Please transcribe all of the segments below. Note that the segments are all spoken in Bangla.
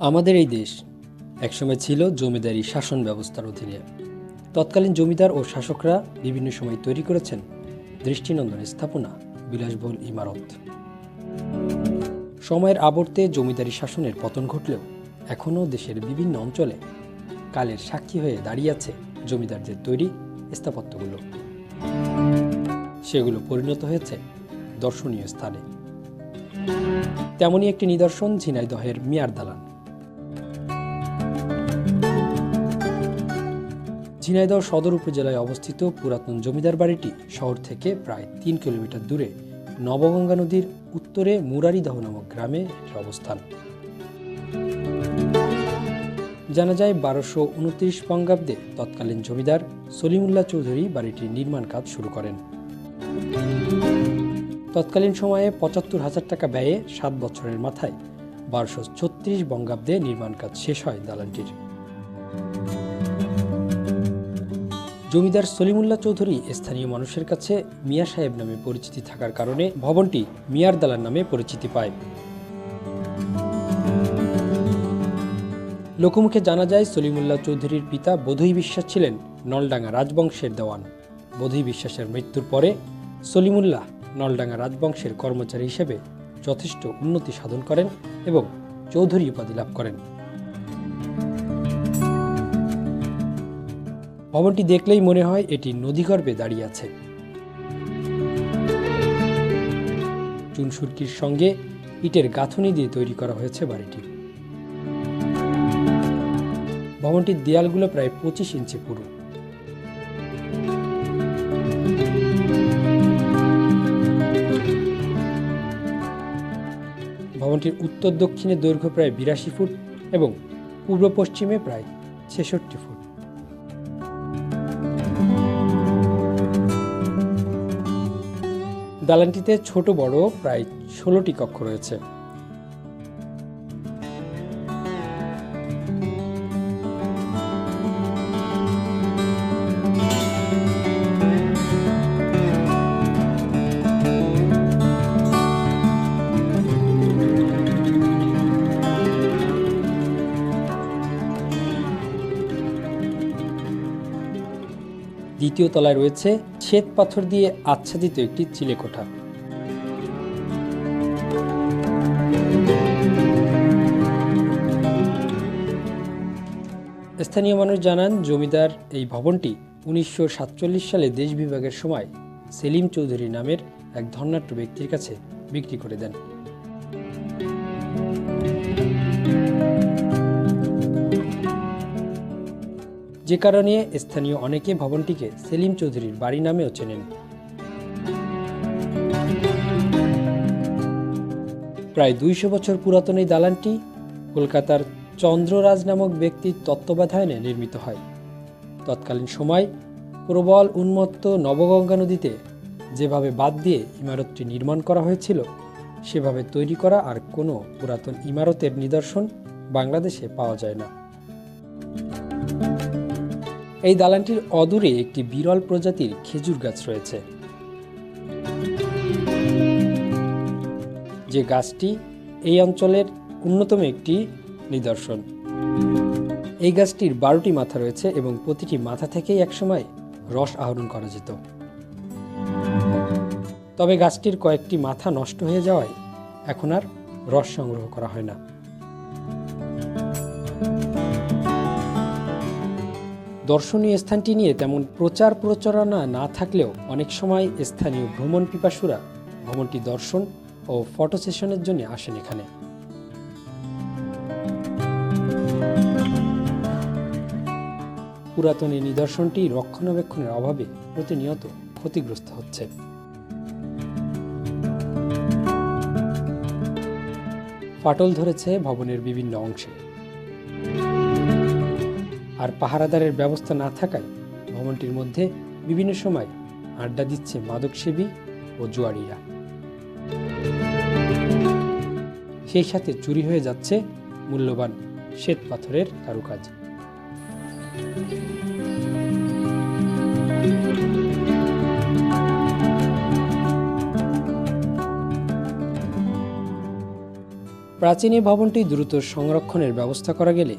আমাদের এই দেশ একসময় ছিল জমিদারি শাসন ব্যবস্থার অধীনে। তৎকালীন জমিদার ও শাসকরা বিভিন্ন সময় তৈরি করেছেন দৃষ্টিনন্দন স্থাপনা, বিলাসবহুল ইমারত। সময়ের আবর্তে জমিদারি শাসনের পতন ঘটলেও এখনও দেশের বিভিন্ন অঞ্চলে কালের সাক্ষী হয়ে দাঁড়িয়ে আছে জমিদারদের তৈরি স্থাপত্যগুলো। সেগুলো পরিণত হয়েছে দর্শনীয় স্থানে। তেমনই একটি নিদর্শন ঝিনাইদহের মিয়ার দালান। ঝিনাইদহ সদর উপজেলায় অবস্থিত পুরাতন জমিদার বাড়িটি শহর থেকে প্রায় তিন কিলোমিটার দূরে নবগঙ্গা নদীর উত্তরে মুরারিদহ নামক গ্রামে এর অবস্থান। জানা যায় বারোশো উনত্রিশ বঙ্গাব্দে তৎকালীন জমিদার সলিমুল্লাহ চৌধুরী বাড়িটির নির্মাণ কাজ শুরু করেন। তৎকালীন সময়ে পঁচাত্তর হাজার টাকা ব্যয়ে সাত বছরের মাথায় বারোশো ছত্রিশ বঙ্গাব্দে নির্মাণ কাজ শেষ হয় দালানটির। জমিদার সলিমুল্লাহ চৌধুরী স্থানীয় মানুষের কাছে মিয়া সাহেব নামে পরিচিতি থাকার কারণে ভবনটি মিয়ার দালান নামে পরিচিতি পায়। লোকমুখে জানা যায়, সলিমুল্লাহ চৌধুরীর পিতা বোধই বিশ্বাস ছিলেন নলডাঙ্গা রাজবংশের দেওয়ান। বোধই বিশ্বাসের মৃত্যুর পরে সলিমুল্লাহ নলডাঙ্গা রাজবংশের কর্মচারী হিসেবে যথেষ্ট উন্নতি সাধন করেন এবং চৌধুরী উপাধি লাভ করেন। ভবনটি দেখলেই মনে হয় এটি নদীগর্ভে দাঁড়িয়ে আছে। চুনসুরকির সঙ্গে ইটের গাঁথনি দিয়ে তৈরি করা হয়েছে বাড়িটি। ভবনটির দেয়ালগুলো প্রায় পঁচিশ ইঞ্চি পুরু। ভবনটির উত্তর দক্ষিণে দৈর্ঘ্য প্রায় বিরাশি ফুট এবং পূর্ব পশ্চিমে প্রায় ছেষট্টি ফুট। দালানটিতে ছোট বড় প্রায় ষোলোটি কক্ষ রয়েছে। দ্বিতীয় তলায় রয়েছে শ্বেত পাথর দিয়ে আচ্ছাদিত একটি চিলেকোঠা স্থানীয় মানুষ জানান, জমিদার এই ভবনটি উনিশশো সাতচল্লিশ সালে দেশ বিভাগের সময় সেলিম চৌধুরী নামের এক ধর্নাঢ্য ব্যক্তির কাছে বিক্রি করে দেন। যে কারণে স্থানীয় অনেকে ভবনটিকে সেলিম চৌধুরীর বাড়ি নামেও চেনেন। প্রায় দুইশো বছর পুরাতন এই দালানটি কলকাতার চন্দ্ররাজ নামক ব্যক্তির তত্ত্বাবধায়নে নির্মিত হয়। তৎকালীন সময় প্রবল উন্মত্ত নবগঙ্গা নদীতে যেভাবে বাদ দিয়ে ইমারতটি নির্মাণ করা হয়েছিল, সেভাবে তৈরি করা আর কোনো পুরাতন ইমারতের নিদর্শন বাংলাদেশে পাওয়া যায় না। এই দালানটির অদূরে একটি বিরল প্রজাতির খেজুর গাছ রয়েছে। যে গাছটি এই অঞ্চলের অন্যতম একটি নিদর্শন। এই গাছটির বারোটি মাথা রয়েছে এবং প্রতিটি মাথা থেকেই একসময় রস আহরণ করা যেত। তবে গাছটির কয়েকটি মাথা নষ্ট হয়ে যাওয়ায় এখন আর রস সংগ্রহ করা হয় না। দর্শনীয় স্থানটি নিয়ে তেমন প্রচার প্রচারণা না থাকলেও অনেক সময় স্থানীয় ভ্রমণ পিপাসুরা ভ্রমণটি দর্শন ও ফটো সেশনের জন্য আসেন এখানে। পুরাতন এই নিদর্শনটি রক্ষণাবেক্ষণের অভাবে প্রতিনিয়ত ক্ষতিগ্রস্ত হচ্ছে। ফাটল ধরেছে ভবনের বিভিন্ন অংশে। আর পাহারাদারের ব্যবস্থা না থাকায় ভবনটির মধ্যে বিভিন্ন সময় আড্ডা দিচ্ছে মাদকসেবী ও জুয়ারিরা। সেই সাথে চুরি হয়ে যাচ্ছে মূল্যবান শ্বেত পাথরের কারুকাজ। প্রাচীন ভবনটি দ্রুত সংরক্ষণের ব্যবস্থা করা গেলে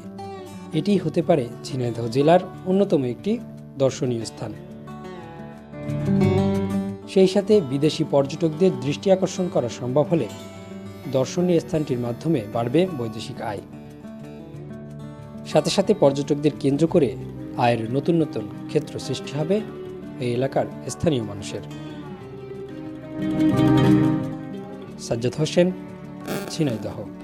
এটি হতে পারে ঝিনাইদহ জেলার অন্যতম একটি দর্শনীয় স্থান। সেই সাথে বিদেশি পর্যটকদের দৃষ্টি আকর্ষণ করা সম্ভব হলে দর্শনীয় স্থানটির মাধ্যমে বাড়বে বৈদেশিক আয়। সাথে সাথে পর্যটকদের কেন্দ্র করে আয়ের নতুন নতুন ক্ষেত্র সৃষ্টি হবে এই এলাকার স্থানীয় মানুষের। সাজ্জাদ হোসেন, ঝিনাইদহ।